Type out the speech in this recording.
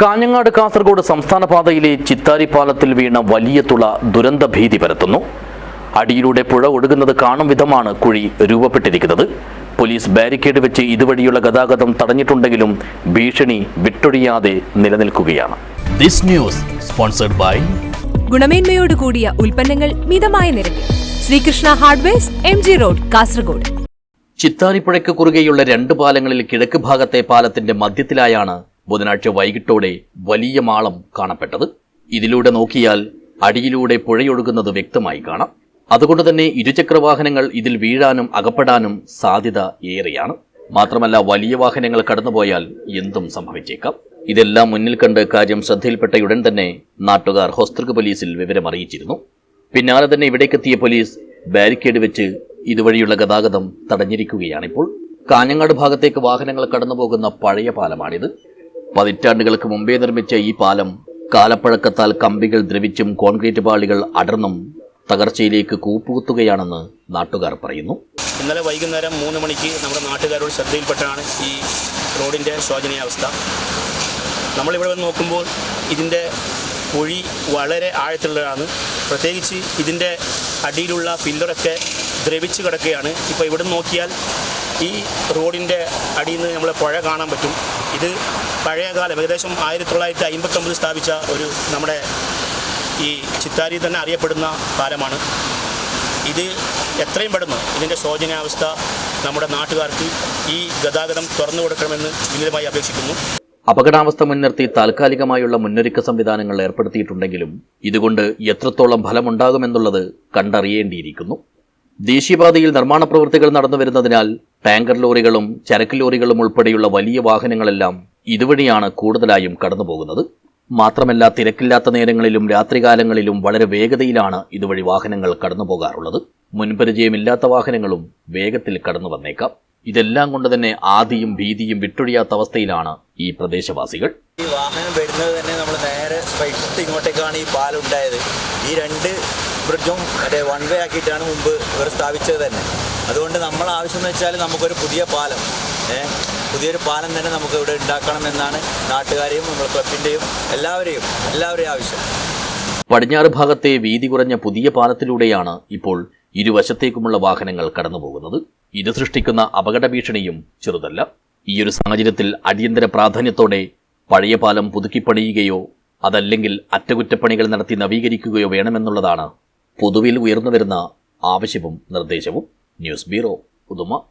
കാഞ്ഞങ്ങാട് കാസർഗോഡ് സംസ്ഥാന പാതയിലെ ചിത്താരി പാലത്തിൽ വീണ വലിയ തുള ദുരന്ത ഭീതി പരത്തുന്നു. അടിയിലൂടെ പുഴ ഒഴുകുന്നത് കാണും വിധമാണ് കുഴി രൂപപ്പെട്ടിരിക്കുന്നത്. പോലീസ് ബാരിക്കേഡ് വെച്ച് ഇതുവഴിയുള്ള ഗതാഗതം തടഞ്ഞിട്ടുണ്ടെങ്കിലും ഭീഷണി വിട്ടൊഴിയാതെ നിലനിൽക്കുകയാണ്. ദിസ് ന്യൂസ് സ്പോൺസർഡ് ബൈ ഗുണമേന്മയോട് കൂടിയ ഉൽപ്പന്നങ്ങൾ മിതമായ നിരക്കിൽ. Sreekrishna hardwares M G road Kasaragod. ചിത്താരിപ്പുഴയ്ക്ക് കുറുകെയുള്ള രണ്ട് പാലങ്ങളിൽ കിഴക്ക് ഭാഗത്തെ പാലത്തിന്റെ മധ്യത്തിലായാണ് ബുധനാഴ്ച വൈകിട്ടോടെ വലിയ മാളം കാണപ്പെട്ടത്. ഇതിലൂടെ നോക്കിയാൽ അടിയിലൂടെ പുഴയൊഴുകുന്നത് വ്യക്തമായി കാണാം. അതുകൊണ്ട് തന്നെ ഇരുചക്ര വാഹനങ്ങൾ ഇതിൽ വീഴാനും അകപ്പെടാനും സാധ്യത ഏറെയാണ്. മാത്രമല്ല വലിയ വാഹനങ്ങൾ കടന്നുപോയാൽ എന്തും സംഭവിച്ചേക്കാം. ഇതെല്ലാം മുന്നിൽ കണ്ട് കാര്യം ശ്രദ്ധയിൽപ്പെട്ടയുടൻ തന്നെ നാട്ടുകാർ ഹോസ്തൃക പോലീസിൽ വിവരം അറിയിച്ചിരുന്നു. പിന്നാലെ തന്നെ ഇവിടേക്കെത്തിയ പോലീസ് ബാരിക്കേഡ് വെച്ച് ഇതുവഴിയുള്ള ഗതാഗതം തടഞ്ഞിരിക്കുകയാണിപ്പോൾ. കാഞ്ഞങ്ങാട് ഭാഗത്തേക്ക് വാഹനങ്ങൾ കടന്നുപോകുന്ന പഴയ പാലമാണിത്. പതിറ്റാണ്ടുകൾക്ക് മുമ്പേ നിർമ്മിച്ച ഈ പാലം കാലപ്പഴക്കത്താൽ കമ്പികൾ ദ്രവിച്ചും കോൺക്രീറ്റ് പാളികൾ അടർന്നും തകർച്ചയിലേക്ക് കൂപ്പുകുത്തുകയാണെന്ന് നാട്ടുകാർ പറയുന്നു. ഇന്നലെ വൈകുന്നേരം മൂന്ന് മണിക്ക് നമ്മുടെ നാട്ടുകാരോട് ശ്രദ്ധയിൽപ്പെട്ടാണ് ഈ റോഡിന്റെ ശോചനീയാവസ്ഥ നമ്മളിവിടെ വന്ന് നോക്കുമ്പോൾ ഇതിന്റെ കുഴി വളരെ ആഴത്തിലുള്ളതാണ്. പ്രത്യേകിച്ച് ഇതിന്റെ അടിയിലുള്ള പില്ലറൊക്കെ ദ്രവിച്ച് കിടക്കുകയാണ്. ഇപ്പോൾ ഇവിടെ നോക്കിയാൽ ഈ റോഡിന്റെ അടിയിൽ നിന്ന് നമ്മളെ പുഴ കാണാൻ പറ്റും. ഇത് പഴയകാലം ഏകദേശം ആയിരത്തി തൊള്ളായിരത്തി അമ്പത്തൊമ്പതിൽ സ്ഥാപിച്ച ഒരു നമ്മുടെ ഈ ചിത്താരി തന്നെ അറിയപ്പെടുന്ന പാലമാണ് ഇത് എത്രയും പെടുന്നു ഇതിന്റെ ശോചനാവസ്ഥ നമ്മുടെ നാട്ടുകാർക്ക് ഈ ഗതാഗതം തുറന്നു കൊടുക്കണമെന്ന് വിനീതമായി അപേക്ഷിക്കുന്നു. അപകടാവസ്ഥ മുൻനിർത്തി താൽക്കാലികമായുള്ള മുന്നൊരുക്ക സംവിധാനങ്ങൾ ഏർപ്പെടുത്തിയിട്ടുണ്ടെങ്കിലും ഇതുകൊണ്ട് എത്രത്തോളം ഫലമുണ്ടാകുമെന്നുള്ളത് കണ്ടറിയേണ്ടിയിരിക്കുന്നു. ദേശീയപാതയിൽ നിർമ്മാണ പ്രവൃത്തികൾ നടന്നു വരുന്നതിനാൽ ടാങ്കർ ലോറികളും ചരക്ക് ലോറികളും ഉൾപ്പെടെയുള്ള വലിയ വാഹനങ്ങളെല്ലാം ഇതുവഴിയാണ് കൂടുതലായും കടന്നുപോകുന്നത്. മാത്രമല്ല തിരക്കില്ലാത്ത നേരങ്ങളിലും രാത്രികാലങ്ങളിലും വളരെ വേഗതയിലാണ് ഇതുവഴി വാഹനങ്ങൾ കടന്നുപോകാറുള്ളത്. മുൻപരിചയമില്ലാത്ത വാഹനങ്ങളും വേഗത്തിൽ കടന്നു വന്നേക്കാം. ഇതെല്ലാം കൊണ്ട് തന്നെ ആദിയും ഭീതിയും വിട്ടൊഴിയാത്ത അവസ്ഥയിലാണ് ഈ പ്രദേശവാസികൾ. ഈ വാഹനം വരുന്നത് തന്നെ നമ്മൾ നേരെ ഇങ്ങോട്ടേക്കാണ് ഈ പാലുണ്ടായത്. ഈ രണ്ട് ബ്രിഡ്ജും വൺ വേ ആക്കിയിട്ടാണ് മുമ്പ് ഇവർ സ്ഥാപിച്ചത് തന്നെ. അതുകൊണ്ട് നമ്മൾ ആവശ്യം എന്ന് വെച്ചാൽ നമുക്കൊരു പുതിയ പാലം പുതിയൊരു പാലം തന്നെ നമുക്ക് ഇവിടെ ഉണ്ടാക്കണം എന്നാണ് നാട്ടുകാരെയും നമ്മുടെ ക്ലബിന്റെയും എല്ലാവരെയും എല്ലാവരെയും ആവശ്യം. പടിഞ്ഞാറ് ഭാഗത്തെ വീതി കുറഞ്ഞ പുതിയ പാലത്തിലൂടെയാണ് ഇപ്പോൾ ഇരുവശത്തേക്കുമുള്ള വാഹനങ്ങൾ കടന്നുപോകുന്നത്. ഇത് സൃഷ്ടിക്കുന്ന അപകട ഭീഷണിയും ചെറുതല്ല. ഈയൊരു സാഹചര്യത്തിൽ അടിയന്തര പ്രാധാന്യത്തോടെ പഴയ പാലം പുതുക്കിപ്പണിയുകയോ അതല്ലെങ്കിൽ അറ്റകുറ്റപ്പണികൾ നടത്തി നവീകരിക്കുകയോ വേണമെന്നുള്ളതാണ് പൊതുവിൽ ഉയർന്നുവരുന്ന ആവശ്യവും നിർദ്ദേശവും. ニュースビロー、うどま。